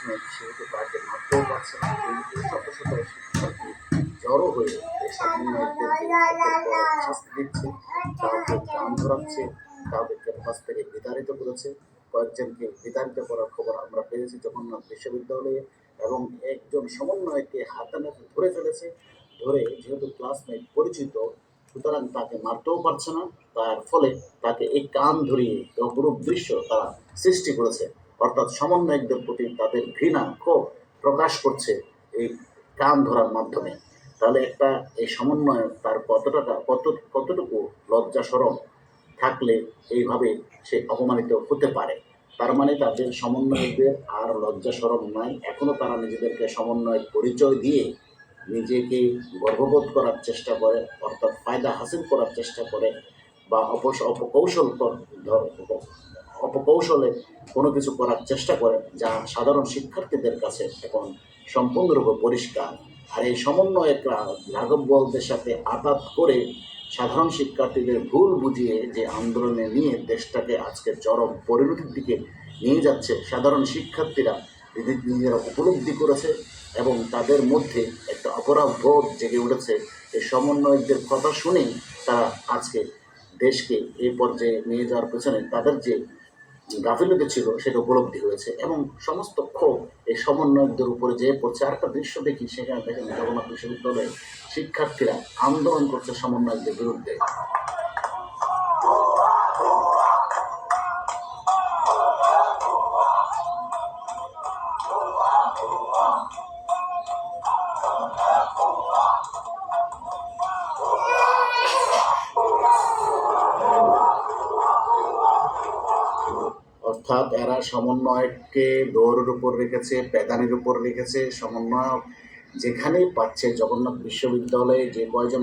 Classmate সেহেতু তাকে মারতেও পারছে না শত শত শিক্ষার্থী জড়ো হয়ে শাস্তি দিচ্ছে কাউকে কান ধরাচ্ছে তাদেরকে কাছ থেকে বিতাড়িত করেছে কয়েকজনকে বিতাড়িত করার খবর আমরা পেয়েছি জগন্নাথ বিশ্ববিদ্যালয়ে এবং একজন সমন্বয়কে হাতে নাতে ধরে ফেলেছে ধরে যেহেতু ক্লাসমেট পরিচিত সুতরাং তাকে মারতেও পারছে না তার ফলে তাকে এই কান ধরিয়ে অপরূপ দৃশ্য তারা সৃষ্টি করেছে। অর্থাৎ সমন্বয়কদের প্রতি তাদের ঘৃণা, ক্ষোভ প্রকাশ করছে এই কান ধরার মাধ্যমে। তাহলে একটা এই সমন্বয়ক তার কতটা, কত, কতটুকু লজ্জা সরম থাকলে এইভাবে সে অপমানিত হতে পারে? তার মানে তাদের সমন্বয়কদের আর লজ্জা সরম নাই। এখনও তারা নিজেদেরকে সমন্বয়ের পরিচয় দিয়ে নিজেকে গর্ববোধ করার চেষ্টা করে, অর্থাৎ ফায়দা হাসিল করার চেষ্টা করে বা অপস অপকৌশল ধর- অপকৌশলে কোনো কিছু করার চেষ্টা করে যা সাধারণ শিক্ষার্থীদের কাছে এখন সম্পূর্ণরূপে পরিষ্কার। আর এই সমন্বয়করা রাঘব বলদের সাথে আঘাত করে সাধারণ শিক্ষার্থীদের ভুল বুঝিয়ে যে আন্দোলনে নিয়ে দেশটাকে আজকে চরম পরিণতির দিকে নিয়ে যাচ্ছে, সাধারণ শিক্ষার্থীরা নিজে- নিজেরা উপলব্ধি করেছে এবং তাদের মধ্যে একটা অপরাধ বোধ জেগে উঠেছে। এই সমন্বয়কদের কথা শুনেই তারা আজকে দেশকে এই পর্যায়ে নিয়ে যাওয়ার পেছনে তাদের যে গাফিলতি ছিল সেটা উপলব্ধি হয়েছে এবং সমস্ত ক্ষোভ এই সমন্বয়কদের উপরে যে পড়ছে, আরেকটা দৃশ্য দেখি, সেখানে দেখেন জগন্নাথ বিশ্ববিদ্যালয়ের শিক্ষার্থীরা আন্দোলন করছে সমন্বয়কদের বিরুদ্ধে। অর্থাৎ এরা সমন্বয়কে দৌড়ের উপর রেখেছে প্যাদানির উপর রেখেছে, সমন্বয়ক যেখানেই পাচ্ছে জগন্নাথ বিশ্ববিদ্যালয়ে যে কয়জন